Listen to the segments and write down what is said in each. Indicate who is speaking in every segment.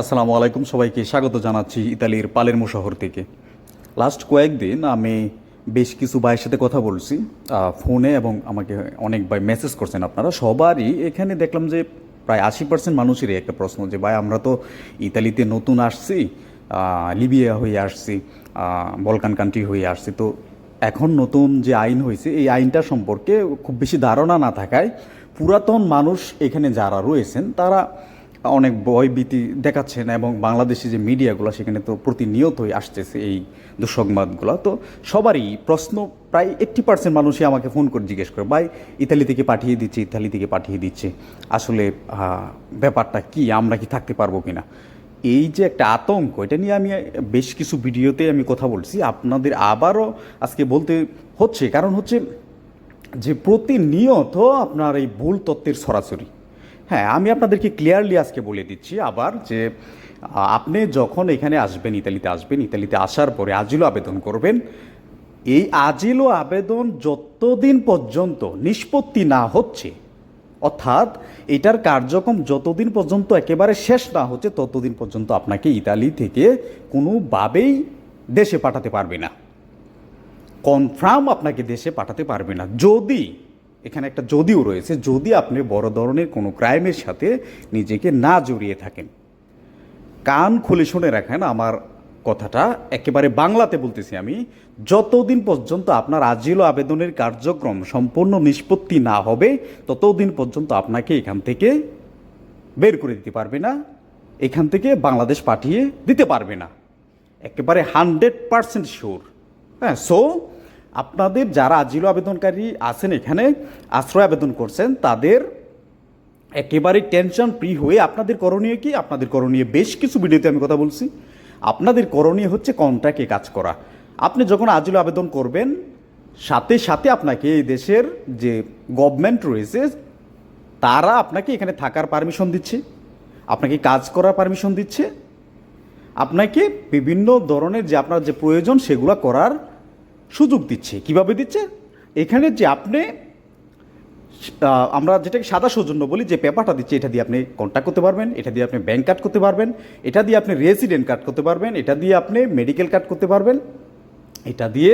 Speaker 1: আসসালামু আলাইকুম সবাইকে, স্বাগত জানাচ্ছি ইতালির পালেরমো শহর থেকে। লাস্ট কয়েকদিন আমি বেশ কিছু ভাইয়ের সাথে কথা বলছি ফোনে এবং আমাকে অনেক ভাই মেসেজ করছেন আপনারা। সবারই এখানে দেখলাম যে প্রায় আশি পার্সেন্ট মানুষেরই একটা প্রশ্ন যে, ভাই, আমরা তো ইতালিতে নতুন আসছি লিবিয়া হয়ে আসছি বলকান কান্ট্রি হয়ে আসছি। তো এখন নতুন যে আইন হয়েছে, এই আইনটা সম্পর্কে খুব বেশি ধারণা না থাকায় পুরাতন মানুষ এখানে যারা রয়েছেন, তারা অনেক ভয়ভীতি দেখাচ্ছেন এবং বাংলাদেশি যে মিডিয়াগুলো, সেখানে তো প্রতিনিয়তই আসতেছে এই দুঃসংবাদগুলো। তো সবারই প্রশ্ন, প্রায় এইট্টি পার্সেন্ট মানুষই আমাকে ফোন করে জিজ্ঞেস করে, ভাই, ইতালি থেকে পাঠিয়ে দিচ্ছে, ইতালি থেকে পাঠিয়ে দিচ্ছে। আসলে ব্যাপারটা কি? আমরা কি থাকতে পারব কিনা? এই যে একটা আতঙ্ক, এটা নিয়ে আমি বেশ কিছু ভিডিওতে আমি কথা বলছি। আপনাদের আবারও আজকে বলতে হচ্ছে, কারণ হচ্ছে যে প্রতিনিয়ত আপনার এই ভুল তত্ত্বের সরাসরি। হ্যাঁ আমি আপনাদেরকে ক্লিয়ারলি আজকে বলে দিচ্ছি আবার যে আপনি যখন এখানে আসবেন, ইতালিতে আসবেন, ইতালিতে আসার পরে আজিলো আবেদন করবেন। এই আজিলো আবেদন যতদিন পর্যন্ত নিষ্পত্তি না হচ্ছে, অর্থাৎ এটার কার্যক্রম যতদিন পর্যন্ত একেবারে শেষ না হচ্ছে, ততদিন পর্যন্ত আপনাকে ইতালি থেকে কোনোভাবেই দেশে পাঠাতে পারবে না। কনফার্ম আপনাকে দেশে পাঠাতে পারবে না। যদি এখানে একটা যদিও রয়েছে, যদি আপনি বড় ধরনের কোনো ক্রাইমের সাথে নিজেকে না জড়িয়ে থাকেন। কান খুলে শুনে রাখেন আমার কথাটা, একেবারে বাংলাতে বলতেছি আমি, যতদিন পর্যন্ত আপনার আজিল আবেদনের কার্যক্রম সম্পূর্ণ নিষ্পত্তি না হবে, ততদিন পর্যন্ত আপনাকে এখান থেকে বের করে দিতে পারবে না, এখান থেকে বাংলাদেশ পাঠিয়ে দিতে পারবে না। একেবারে হান্ড্রেড পারসেন্ট শিওর। হ্যাঁ সো আপনাদের যারা আজিল আবেদনকারী আছেন এখানে, আশ্রয় আবেদন করছেন, তাদের একেবারে টেনশন ফ্রি হয়ে আপনাদের করণীয় কি? আপনাদের করণীয় বেশ কিছু ভিডিওতে আমি কথা বলছি। আপনাদের করণীয় হচ্ছে কন্ট্রাক্টে কাজ করা। আপনি যখন আজিল আবেদন করবেন, সাথে সাথে আপনাকে এই দেশের যে গভর্নমেন্ট রয়েছে, তারা আপনাকে এখানে থাকার পারমিশন দিচ্ছে, আপনাকে কাজ করার পারমিশন দিচ্ছে। আপনাকে বিভিন্ন ধরনের যে আপনার যে প্রয়োজন, সেগুলো করার সুযোগ দিচ্ছে। কীভাবে দিচ্ছে? এখানে যে আপনি আমরা যেটাকে সাদা সৌজন্য বলি, যে পেপারটা দিচ্ছে, এটা দিয়ে আপনি কন্ট্যাক্ট করতে পারবেন, এটা দিয়ে আপনি ব্যাংক কার্ড করতে পারবেন, এটা দিয়ে আপনি রেসিডেন্ট কার্ড করতে পারবেন, এটা দিয়ে আপনি মেডিকেল কার্ড করতে পারবেন, এটা দিয়ে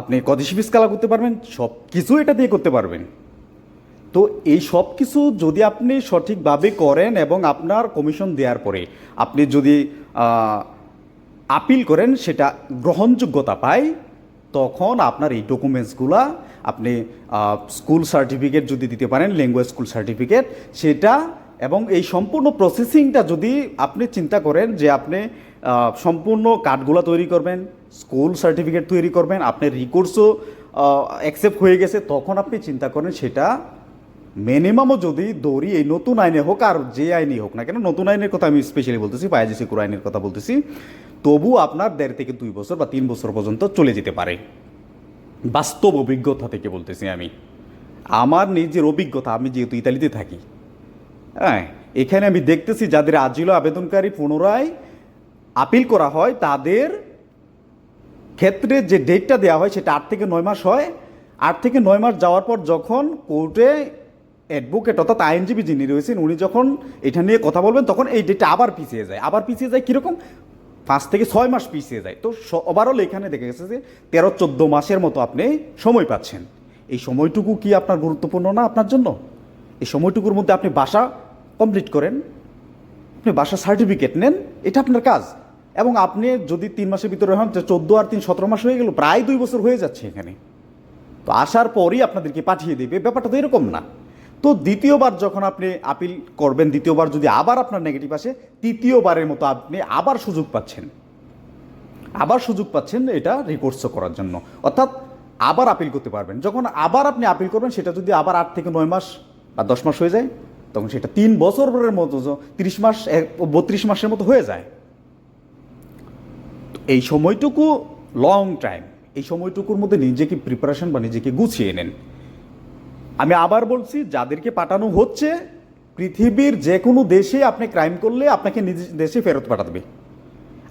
Speaker 1: আপনি কদেশি ফিস কালা করতে পারবেন সব কিছু এটা দিয়ে করতে পারবেন। তো এই সব কিছু যদি আপনি সঠিকভাবে করেন এবং আপনার কমিশন দেওয়ার পরে আপনি যদি আপিল করেন, সেটা গ্রহণযোগ্যতা পায় তখন আপনার এই ডকুমেন্টসগুলা আপনি স্কুল সার্টিফিকেট যদি দিতে পারেন ল্যাঙ্গুয়েজ স্কুল সার্টিফিকেট সেটা এবং এই সম্পূর্ণ প্রসেসিংটা যদি আপনি চিন্তা করেন যে আপনি সম্পূর্ণ কার্ডগুলো তৈরি করবেন স্কুল সার্টিফিকেট তৈরি করবেন, আপনার রিকোর্সও অ্যাকসেপ্ট হয়ে গেছে, তখন আপনি চিন্তা করেন সেটা মিনিমামও যদি দৌড়ি এই নতুন আইনে হোক আর যে আইনই হোক না কেন, নতুন আইনের কথা আমি স্পেশালি বলতেছি পায়াজি সিকুর আইনের কথা বলতেছি। তবু আপনার দেড় থেকে দুই বছর বা তিন বছর পর্যন্ত চলে যেতে পারে। বাস্তব অভিজ্ঞতা থেকে বলতেছি আমি। আমার নিজের অভিজ্ঞতা, আমি যেহেতু ইতালিতে থাকি হ্যাঁ এখানে আমি দেখতেছি যাদের আজিল আবেদনকারী পুনরায় আপিল করা হয়, তাদের ক্ষেত্রে যে ডেটটা দেওয়া হয় সেটা আট থেকে নয় মাস হয়। আট থেকে নয় মাস যাওয়ার পর যখন কোর্টে অ্যাডভোকেট অর্থাৎ আইনজীবী যিনি রয়েছেন, উনি যখন এটা নিয়ে কথা বলবেন, তখন এই ডেটটা আবার পিছিয়ে যায়। আবার পিছিয়ে যায় কীরকম? পাঁচ থেকে ছয় মাস পিছিয়ে যায়। তো ওভারঅল এখানে দেখা গেছে যে তেরো চোদ্দ মাসের মতো আপনি সময় পাচ্ছেন। এই সময়টুকু কি আপনার গুরুত্বপূর্ণ না আপনার জন্য? এই সময়টুকুর মধ্যে আপনি বাসা কমপ্লিট করেন, আপনি বাসা সার্টিফিকেট নেন, এটা আপনার কাজ। এবং আপনি যদি তিন মাসের ভিতরে হন চোদ্দ আর তিন সতেরো মাস হয়ে গেল, প্রায় দুই বছর হয়ে যাচ্ছে এখানে। তো আসার পরই আপনাদেরকে পাঠিয়ে দেবে। ব্যাপারটা তো এরকম না। তো দ্বিতীয়বার যখন আপনি আপিল করবেন, দ্বিতীয়বার যদি আবার আপনার নেগেটিভ আসে, তৃতীয়বারের মতো আপনি আবার সুযোগ পাচ্ছেন। আবার সুযোগ পাচ্ছেন এটা রিকোর্সও করার জন্য। অর্থাৎ আবার আপিল করতে পারবেন। যখন আবার আপনি আপিল করবেন, সেটা যদি আবার আট থেকে নয় মাস বা দশ মাস হয়ে যায়, তখন সেটা তিন বছরের মতো, তিরিশ মাস বত্রিশ মাসের মতো হয়ে যায়। এই সময়টুকু লং টাইম এই সময়টুকুর মধ্যে নিজেকে প্রিপারেশন বা নিজেকে গুছিয়ে নেন। আমি আবার বলছি, যাদেরকে পাঠানো হচ্ছে, পৃথিবীর যে কোনো দেশে আপনি ক্রাইম করলে আপনাকে নিজ দেশে ফেরত পাঠাবে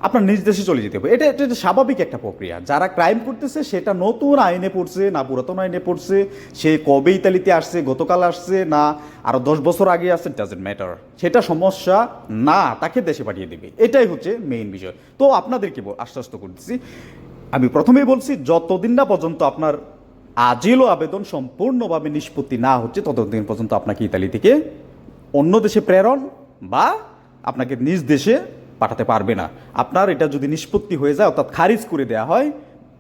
Speaker 1: আপনার নিজ দেশে চলে যেতে হবে। এটা এটা স্বাভাবিক একটা প্রক্রিয়া। যারা ক্রাইম করতেছে, সেটা নতুন আইনে পড়ছে, না পুরাতন আইনে পড়ছে, সে কবে ইতালিতে আসছে, গতকাল আসছে, না আরও দশ বছর আগে আসছে ডাজেন্ট ম্যাটার সেটা সমস্যা না, তাকে দেশে পাঠিয়ে দেবে। এটাই হচ্ছে মেইন বিষয়। তো আপনাদেরকে আশ্বস্ত করতেছি। আমি প্রথমেই বলছি, যতদিন না পর্যন্ত আপনার আজিল আবেদন সম্পূর্ণভাবে নিষ্পত্তি না হচ্ছে, ততদিন পর্যন্ত আপনাকে ইতালি থেকে অন্য দেশে প্রেরণ বা আপনাকে নিজ দেশে পাঠাতে পারবে না। আপনার এটা যদি নিষ্পত্তি হয়ে যায়, অর্থাৎ খারিজ করে দেওয়া হয়,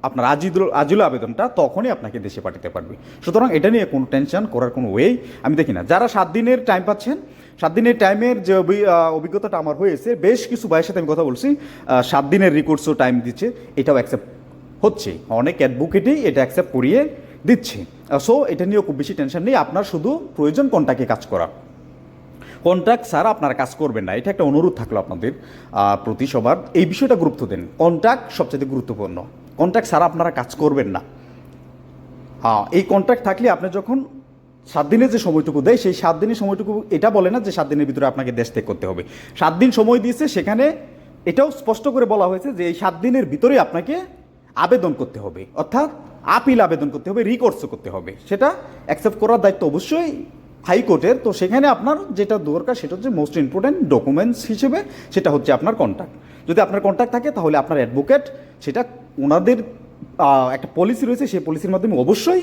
Speaker 1: আপনার আজিদুল আজিল আবেদনটা তখনই আপনাকে দেশে পাঠাতে পারবে। সুতরাং এটা নিয়ে কোনো টেনশন করার কোনো ওয়েই আমি দেখি না। যারা সাত দিনের টাইম পাচ্ছেন, সাত দিনের টাইমের যে অভিজ্ঞতাটা আমার হয়েছে, বেশ কিছু ভাইয়ের সাথে আমি কথা বলছি সাত দিনের রিকোর্সও টাইম দিচ্ছে, এটাও অ্যাকসেপ্ট হচ্ছে। অনেক অ্যাডভোকেটই এটা অ্যাকসেপ্ট করিয়ে দিচ্ছে। সো এটা নিয়েও খুব বেশি টেনশন নেই। আপনার শুধু প্রয়োজন কোনটাকে কাজ করা। কন্ট্রাক্ট ছাড়া আপনারা কাজ করবেন না। এটা একটা অনুরোধ থাকল আপনাদের প্রতি সবার। এই বিষয়টা গুরুত্ব দেন। কন্ট্রাক্ট সবচেয়ে গুরুত্বপূর্ণ। কন্ট্রাক্ট ছাড়া আপনারা কাজ করবেন না। হ্যাঁ এই কন্ট্রাক্ট থাকলে আপনি যখন সাত দিনের যে সময়টুকু দেয়, সেই সাত দিনের সময়টুকু এটা বলে না যে সাত দিনের ভিতরে আপনাকে দেশ ত্যাগ করতে হবে। সাত দিন সময় দিয়েছে, সেখানে এটাও স্পষ্ট করে বলা হয়েছে যে এই সাত দিনের ভিতরে আপনাকে আবেদন করতে হবে। অর্থাৎ আপিল আবেদন করতে হবে রিকোর্সও করতে হবে। সেটা অ্যাকসেপ্ট করার দায়িত্ব অবশ্যই হাইকোর্টের তো সেখানে আপনার যেটা দরকার সেটা হচ্ছে মোস্ট ইম্পর্ট্যান্ট ডকুমেন্টস হিসেবে সেটা হচ্ছে আপনার কন্ট্যাক্ট যদি আপনার কন্ট্যাক্ট থাকে তাহলে আপনার অ্যাডভোকেট সেটা ওনাদের একটা পলিসি রয়েছে, সেই পলিসির মাধ্যমে অবশ্যই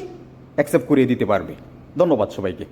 Speaker 1: অ্যাকসেপ্ট করিয়ে দিতে পারবে। ধন্যবাদ সবাইকে।